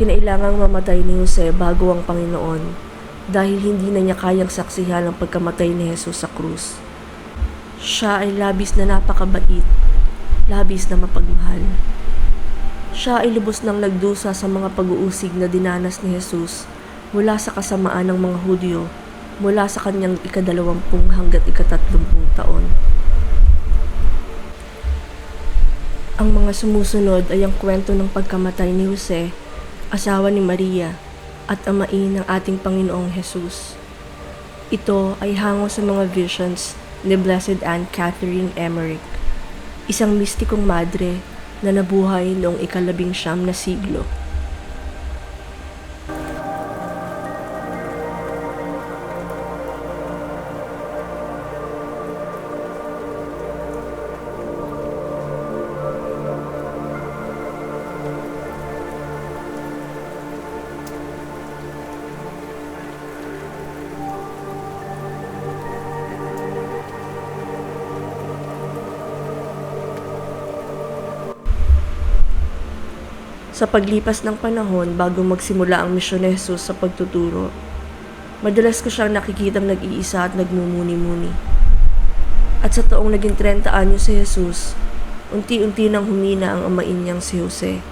Kinailangang mamatay ni Jose bago ang Panginoon dahil hindi na niya kayang saksihan ang pagkamatay ni Jesus sa krus. Siya ay labis na napakabait, labis na mapagmahal. Siya ay lubos nang nagdusa sa mga pag-uusig na dinanas ni Jesus mula sa kasamaan ng mga Hudyo mula sa kanyang ikadalawampung hanggat ikatatlumpung taon. Ang mga sumusunod ay ang kwento ng pagkamatay ni Jose, asawa ni Maria, at amain ng ating Panginoong Jesus. Ito ay hango sa mga visions ni Blessed Anne Catherine Emmerich, isang mistikong madre na nabuhay noong ikalabing siyam na siglo. Sa paglipas ng panahon bago magsimula ang misyon ni Jesus sa pagtuturo, madalas ko siyang nakikitang nag-iisa at nagmumuni-muni. At sa taong naging 30 anyo si Jesus, unti-unti nang humina ang amain niyang si Jose.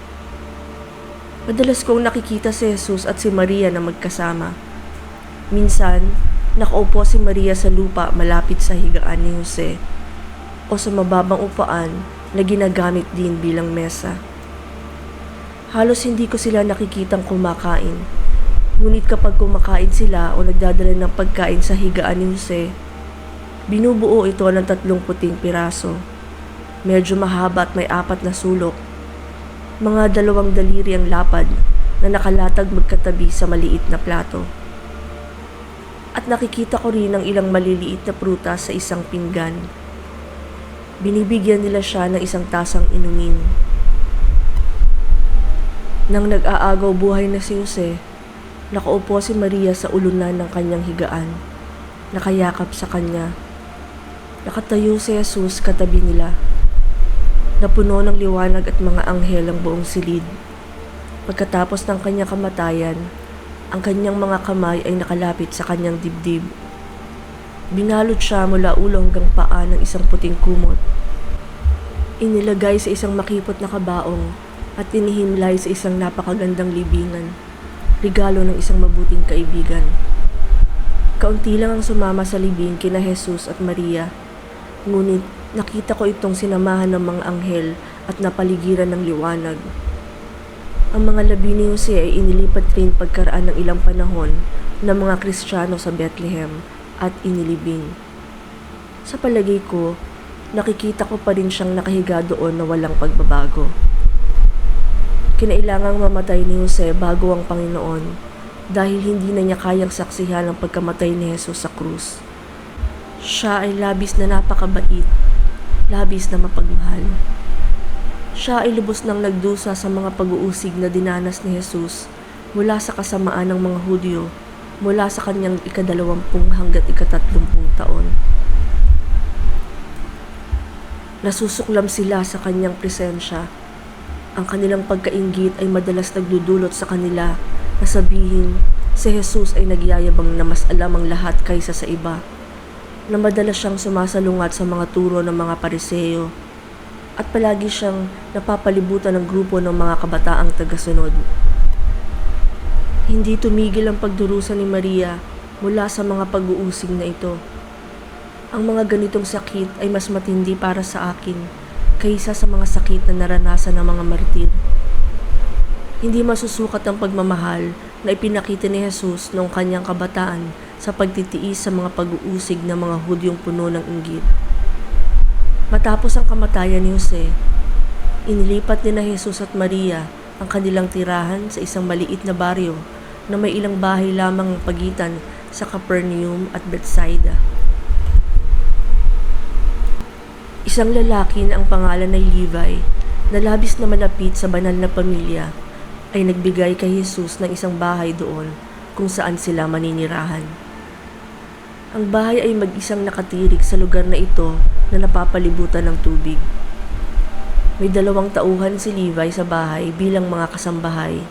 Madalas kong nakikita si Jesus at si Maria na magkasama. Minsan, nakaupo si Maria sa lupa malapit sa higaan ni Jose o sa mababang upaan na ginagamit din bilang mesa. Halos hindi ko sila nakikitang kumakain. Ngunit kapag kumakain sila o nagdadala ng pagkain sa higaan ni Jose, binubuo ito ng tatlong puting piraso. Medyo mahaba at may apat na sulok. Mga dalawang daliri ang lapad na nakalatag magkatabi sa maliit na plato. At nakikita ko rin ang ilang maliliit na prutas sa isang pinggan. Binibigyan nila siya ng isang tasang inumin. Nang nag-aagaw buhay na si Jose, nakaupo si Maria sa ulunan ng kanyang higaan, nakayakap sa kanya. Nakatayo si Jesus katabi nila. Napuno ng liwanag at mga anghel ang buong silid. Pagkatapos ng kanyang kamatayan, ang kanyang mga kamay ay nakalapit sa kanyang dibdib. Binalot siya mula ulo hanggang paa ng isang puting kumot. Inilagay sa isang makipot na kabaong at inihimlay sa isang napakagandang libingan, regalo ng isang mabuting kaibigan. Kaunti lang ang sumama sa libing kina Jesus at Maria, ngunit nakita ko itong sinamahan ng mga anghel at napaligiran ng liwanag. Ang mga labi ni Jose ay inilipat rin pagkaraan ng ilang panahon ng mga Kristiyano sa Bethlehem at inilibing. Sa palagay ko, nakikita ko pa rin siyang nakahiga doon na walang pagbabago. Kinailangang mamatay ni Jose bago ang Panginoon dahil hindi na niya kayang saksihan ang pagkamatay ni Jesus sa krus. Siya ay labis na napakabait, labis na mapagmahal. Siya ay lubos nang nagdusa sa mga pag-uusig na dinanas ni Jesus mula sa kasamaan ng mga Hudyo mula sa kanyang ikadalawampung hanggat ikatatlumpung taon. Nasusuklam sila sa kanyang presensya ang kanilang pagkaingit ay madalas nagdudulot sa kanila na sabihin si Jesus ay nagyayabang na mas alam ang lahat kaysa sa iba. Na madalas siyang sumasalungat sa mga turo ng mga pariseo at palagi siyang napapalibutan ng grupo ng mga kabataang tagasunod. Hindi tumigil ang pagdurusa ni Maria mula sa mga pag-uusig na ito. Ang mga ganitong sakit ay mas matindi para sa akin kaysa sa mga sakit na naranasan ng mga martir. Hindi masusukat ang pagmamahal na ipinakita ni Jesus noong kanyang kabataan sa pagtitiis sa mga pag-uusig ng mga Hudyong puno ng inggit. Matapos ang kamatayan ni Jose, inilipat ni na Jesus at Maria ang kanilang tirahan sa isang maliit na baryo na may ilang bahay lamang ang pagitan sa Capernaum at Bethsaida. Isang lalaki na ang pangalan ay Levi na labis na malapit sa banal na pamilya ay nagbigay kay Jesus ng isang bahay doon kung saan sila maninirahan. Ang bahay ay mag-isang nakatirik sa lugar na ito na napapalibutan ng tubig. May dalawang tauhan si Levi sa bahay bilang mga kasambahay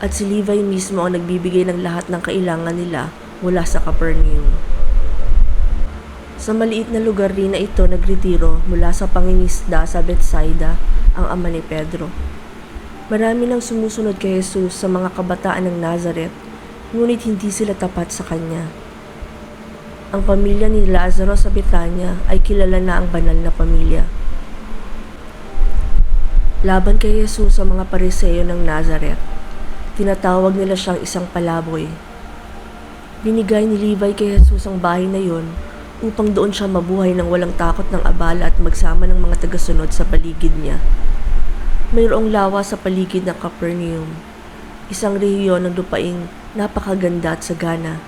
at si Levi mismo ang nagbibigay ng lahat ng kailangan nila mula sa Capernaum. Sa maliit na lugar rin na ito nagretiro mula sa pangingisda sa Bethsaida ang ama ni Pedro. Marami nang sumusunod kay Jesus sa mga kabataan ng Nazareth, ngunit hindi sila tapat sa kanya. Ang pamilya ni Lazaro sa Betania ay kilala na ang banal na pamilya. Laban kay Jesus sa mga pariseyo ng Nazareth, tinatawag nila siyang isang palaboy. Binigay ni Levi kay Jesus ang bahay na yon upang doon siya mabuhay ng walang takot ng abala at magsama ng mga tagasunod sa paligid niya. Mayroong lawa sa paligid ng Capernaum, isang rehiyon ng lupaing napakaganda at sagana.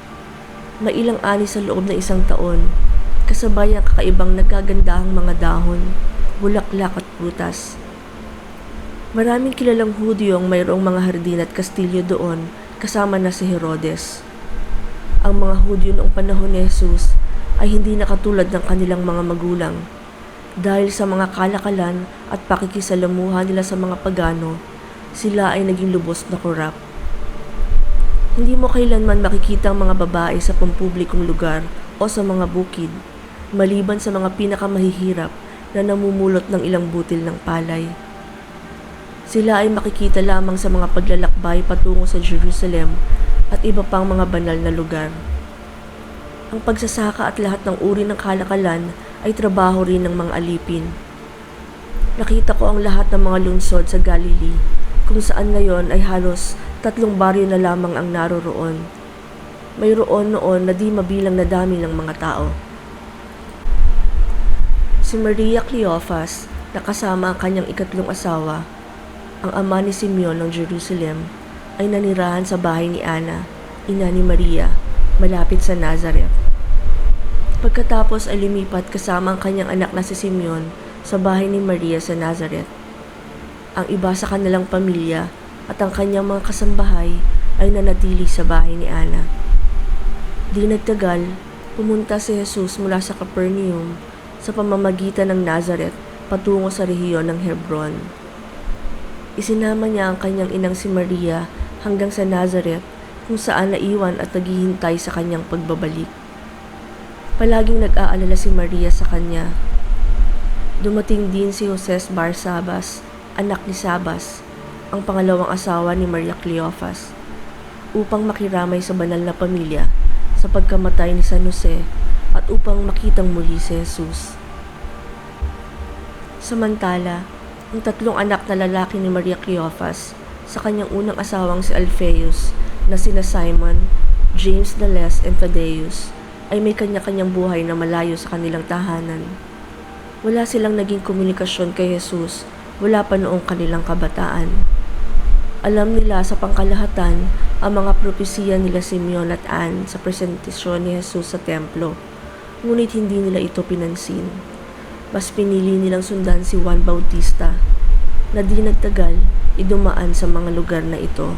May ilang ani sa loob ng isang taon, kasabay ang kakaibang nagkagandahang mga dahon, bulaklak at prutas. Maraming kilalang Hudyo ang mayroong mga hardin at kastilyo doon, kasama na si Herodes. Ang mga Hudyo noong panahon ni Jesus ay hindi nakatulad ng kanilang mga magulang. Dahil sa mga kalakalan at pakikisalamuha nila sa mga pagano, sila ay naging lubos na korap. Hindi mo kailanman makikita ang mga babae sa pampublikong lugar o sa mga bukid, maliban sa mga pinakamahihirap na namumulot ng ilang butil ng palay. Sila ay makikita lamang sa mga paglalakbay patungo sa Jerusalem at iba pang mga banal na lugar. Ang pagsasaka at lahat ng uri ng kalakalan ay trabaho rin ng mga alipin. Nakita ko ang lahat ng mga lungsod sa Galilee kung saan ngayon ay halos tatlong baryo na lamang ang naroroon. Mayroon noon na di mabilang na dami ng mga tao. Si Maria Cleophas, na kasama ang kanyang ikatlong asawa, ang ama ni Simeon ng Jerusalem, ay nanirahan sa bahay ni Ana, ina ni Maria, malapit sa Nazareth. Pagkatapos ay lumipat kasama ang kanyang anak na si Simeon sa bahay ni Maria sa Nazareth. Ang iba sa kanilang pamilya at ang kanyang mga kasambahay ay nanatili sa bahay ni Ana. Di nagtagal, pumunta si Jesus mula sa Capernaum sa pamamagitan ng Nazareth patungo sa rehiyon ng Hebron. Isinama niya ang kanyang inang si Maria hanggang sa Nazareth kung saan naiwan at naghihintay sa kanyang pagbabalik. Palaging nag-aalala si Maria sa kanya. Dumating din si Jose Barsabas, anak ni Sabas, ang pangalawang asawa ni Maria Cleophas, upang makiramay sa banal na pamilya sa pagkamatay ni San Jose at upang makitang muli si Jesus. Samantala, ang tatlong anak na lalaki ni Maria Cleophas sa kanyang unang asawang si Alphaeus na sina Simon, James the Less, and Thaddeus ay may kanya-kanyang buhay na malayo sa kanilang tahanan. Wala silang naging komunikasyon kay Jesus wala pa noong kanilang kabataan. Alam nila sa pangkalahatan ang mga propesiya nila Simeon at Anne sa presentasyon ni Jesus sa templo, ngunit hindi nila ito pinansin. Mas pinili nilang sundan si Juan Bautista na di nagtagal idumaan sa mga lugar na ito.